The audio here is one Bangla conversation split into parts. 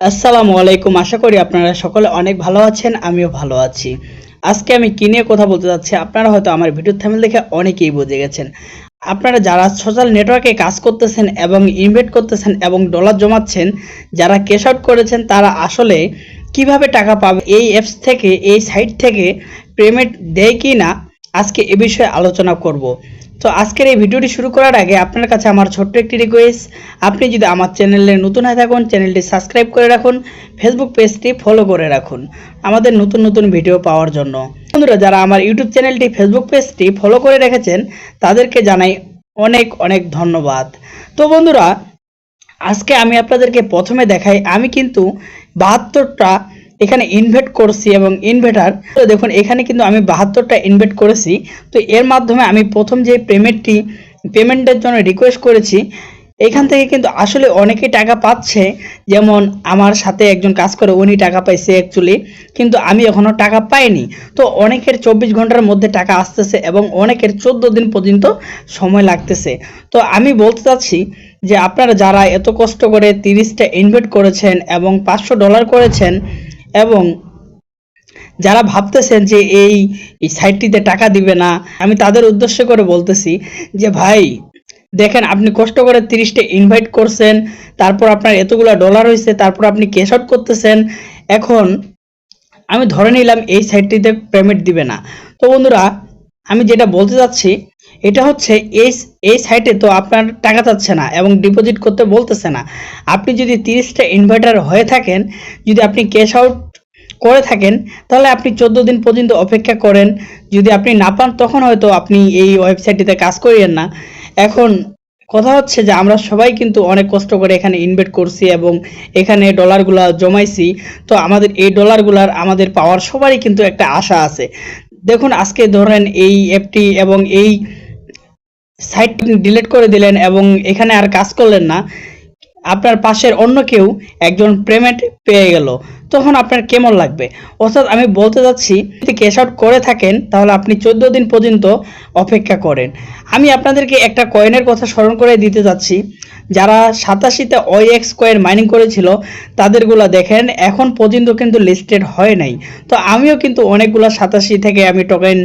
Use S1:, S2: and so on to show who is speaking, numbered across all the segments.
S1: আসসালামু আলাইকুম। আশা করি আপনারা সকলে অনেক ভালো আছেন, আমিও ভালো আছি। আজকে আমি কি নিয়ে কথা বলতে যাচ্ছি, আপনারা হয়তো আমার ভিডিও থামেল দেখে অনেকেই বুঝে গেছেন। আপনারা যারা সোশ্যাল নেটওয়ার্কে কাজ করতেছেন এবং ইনভেস্ট করতেছেন এবং ডলার জমাচ্ছেন, যারা ক্যাশ আউট করেছেন, তারা আসলে কীভাবে টাকা পাবে, এই অ্যাপস থেকে, এই সাইট থেকে পেমেন্ট দেয় কি না আজকে এ বিষয়ে আলোচনা করব। তো আজকের এই ভিডিওটি শুরু করার আগে আপনার কাছে আমার ছোট্ট একটি রিকোয়েস্ট আপনি যদি আমার চ্যানেলে নতুন হয়ে থাকুন, চ্যানেলটি সাবস্ক্রাইব করে রাখুন ফেসবুক পেজটি ফলো করে রাখুন আমাদের নতুন নতুন ভিডিও পাওয়ার জন্য। বন্ধুরা, যারা আমার ইউটিউব চ্যানেলটি ফেসবুক পেজটি ফলো করে রেখেছেন, তাদেরকে জানাই অনেক অনেক ধন্যবাদ। তো বন্ধুরা, আজকে আমি আপনাদেরকে প্রথমে দেখাই, আমি কিন্তু বাহাত্তরটা এখানে ইনভেট করছি এবং ইনভেটার তো দেখুন, এখানে কিন্তু আমি বাহাত্তরটা ইনভেট করেছি। তো এর মাধ্যমে আমি প্রথম যে পেমেন্টটি পেমেন্টের জন্য রিকোয়েস্ট করেছি, এখান থেকে কিন্তু আসলে অনেকে টাকা পাচ্ছে। যেমন আমার সাথে একজন কাজ করে, উনি টাকা পাইছে অ্যাকচুয়ালি কিন্তু আমি এখনও টাকা পাইনি। তো অনেকের চব্বিশ ঘণ্টার মধ্যে টাকা আসতেছে এবং অনেকের চোদ্দ দিন পর্যন্ত সময় লাগতেছে। তো আমি বলতে চাচ্ছি যে আপনারা যারা এত কষ্ট করে তিরিশটা ইনভেস্ট করেছেন এবং পাঁচশো ডলার করেছেন এবং যারা ভাবতেছেন যে এই সাইটটিতে টাকা দিবে না, আমি তাদের উদ্দেশ্য করে বলতেছি যে, ভাই, দেখেন, আপনি কষ্ট করে তিরিশটা ইনভাইট করছেন, তারপর আপনার এতগুলো ডলার হয়েছে তারপর আপনি ক্যাশ আউট করতেছেন, এখন আমি ধরে নিলাম এই সাইটটিতে পেমেন্ট দিবে না। তো বন্ধুরা, আমি যেটা বলতে চাচ্ছি এটা হচ্ছে এই এই সাইটে তো আপনার টাকা চাচ্ছে না এবং ডিপোজিট করতে বলতেছে না। আপনি যদি তিরিশটা ইনভার্টার হয়ে থাকেন, যদি আপনি ক্যাশ আউট করে থাকেন, তাহলে আপনি চোদ্দ দিন পর্যন্ত অপেক্ষা করেন। যদি আপনি না পান, তখন হয়তো আপনি এই ওয়েবসাইটটিতে কাজ করিয়েন না। এখন কথা হচ্ছে যে আমরা সবাই কিন্তু অনেক কষ্ট করে এখানে ইনভেস্ট করছি এবং এখানে ডলারগুলো জমাইছি। তো আমাদের এই ডলারগুলার আমাদের পাওয়ার সবারই কিন্তু একটা আশা আছে। দেখুন, আজকে ধরেন এই অ্যাপটি এবং এই সাইট ডিলিট করে দিলেন এবং এখানে আর কাজ করলেন না। আপনার পাশের অন্য কেউ একজন পেমেন্ট পেয়ে গেল। তখন আপনার কেমন লাগবে? অর্থাৎ আমি বলতে যাচ্ছি, যদি ক্যাশ আউট করে থাকেন, তাহলে আপনি চোদ্দ দিন পর্যন্ত অপেক্ষা করেন। আমি আপনাদেরকে একটা কয়েনের কথা স্মরণ করে দিতে যাচ্ছি। যারা সাতাশিতে ওএক্স কয়েন মাইনিং করেছিল, তাদেরগুলো দেখেন, এখন পর্যন্ত কিন্তু লিস্টেড হয় নাই। তো আমিও কিন্তু অনেকগুলো সাতাশি থেকে আমি টোকেন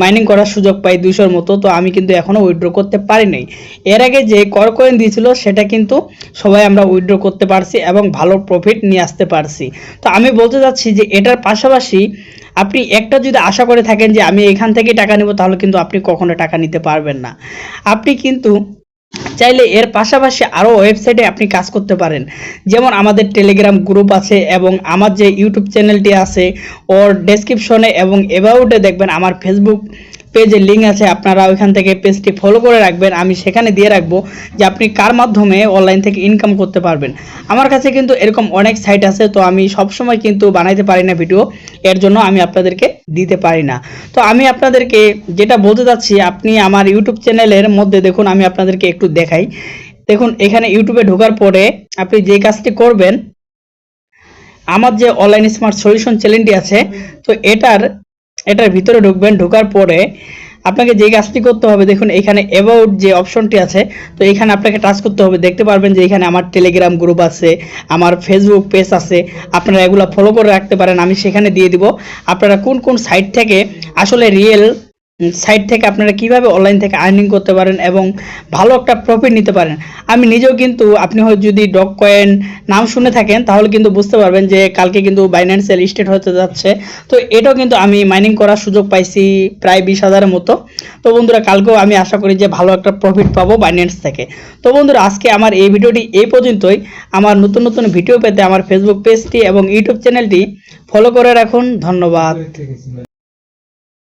S1: মাইনিং করার সুযোগ পাই দুশোর মতো, তো আমি কিন্তু এখনও উইথড্র করতে পারি নাই। এর আগে যে কর কয়েন দিয়েছিল, সেটা কিন্তু সবাই আমরা উইথড্র করতে পারছি এবং ভালো প্রফিট নিয়ে আসতে পারছি। তো আমি বলতে চাচ্ছি যে এটার পাশাপাশি আপনি একটা যদি আশা করে থাকেন যে আমি এখান থেকে টাকা নেব, তাহলে কিন্তু আপনি কখনো টাকা নিতে পারবেন না। আপনি কিন্তু চাইলে এর পাশাপাশি আরও ওয়েবসাইটে আপনি কাজ করতে পারেন। যেমন আমাদের টেলিগ্রাম গ্রুপ আছে এবং আমার যে ইউটিউব চ্যানেলটি আছে, ওর ডেসক্রিপশনে এবং অ্যাবাউটে দেখবেন আমার ফেসবুক পেজে লিঙ্ক আছে, আপনারা ওইখান থেকে পেজটি ফলো করে রাখবেন। আমি সেখানে দিয়ে রাখব যে আপনি কার মাধ্যমে অনলাইন থেকে ইনকাম করতে পারবেন। আমার কাছে কিন্তু এরকম অনেক সাইট আছে, তো আমি সব সময় কিন্তু বানাইতে পারি না ভিডিও এর জন্য আমি আপনাদেরকে দিতে পারি না। তো আমি আপনাদেরকে যেটা বলতে চাচ্ছি, আপনি আমার ইউটিউব চ্যানেলের মধ্যে দেখুন, আমি আপনাদেরকে একটু দেখাই। দেখুন, এখানে ইউটিউবে ঢোকার পরে আপনি যে কাজটি করবেন, আমার যে অনলাইন স্মার্ট সলিউশন চ্যানেলটি আছে, তো এটার এটার ভিতরে ঢুকবেন, ঢোকার পরে আপনাকে যে কাজটি করতে হবে, দেখুন এখানে অ্যাবাউট যে অপশনটি আছে, তো এখানে আপনাকে টাচ করতে হবে। দেখতে পারবেন যে এখানে আমার টেলিগ্রাম গ্রুপ আছে, আমার ফেসবুক পেজ আছে, আপনারা এগুলো ফলো করে রাখতে পারেন, আমি সেখানে দিয়ে দিব। আপনারা কোন কোন সাইট থেকে আসলে রিয়েল সাইট থেকে আপনারা কীভাবে অনলাইন থেকে আর্নিং করতে পারেন এবং ভালো একটা প্রফিট নিতে পারেন? আমি নিজেও কিন্তু আপনি হয়তো যদি ডগ কয়েন নাম শুনে থাকেন, তাহলে কিন্তু বুঝতে পারবেন যে কালকে কিন্তু বাইন্যান্সিয়াল স্টেট হতে যাচ্ছে। তো এটাও কিন্তু আমি মাইনিং করার সুযোগ পাইছি প্রায় বিশ হাজারের মতো। তো বন্ধুরা, কালকেও আমি আশা করি যে ভালো একটা প্রফিট পাবো বাইন্যান্স থেকে। তো বন্ধুরা, আজকে আমার এই ভিডিওটি এই পর্যন্তই। আমার নতুন নতুন ভিডিও পেতে আমার ফেসবুক পেজটি এবং ইউটিউব চ্যানেলটি ফলো করে রাখুন। ধন্যবাদ।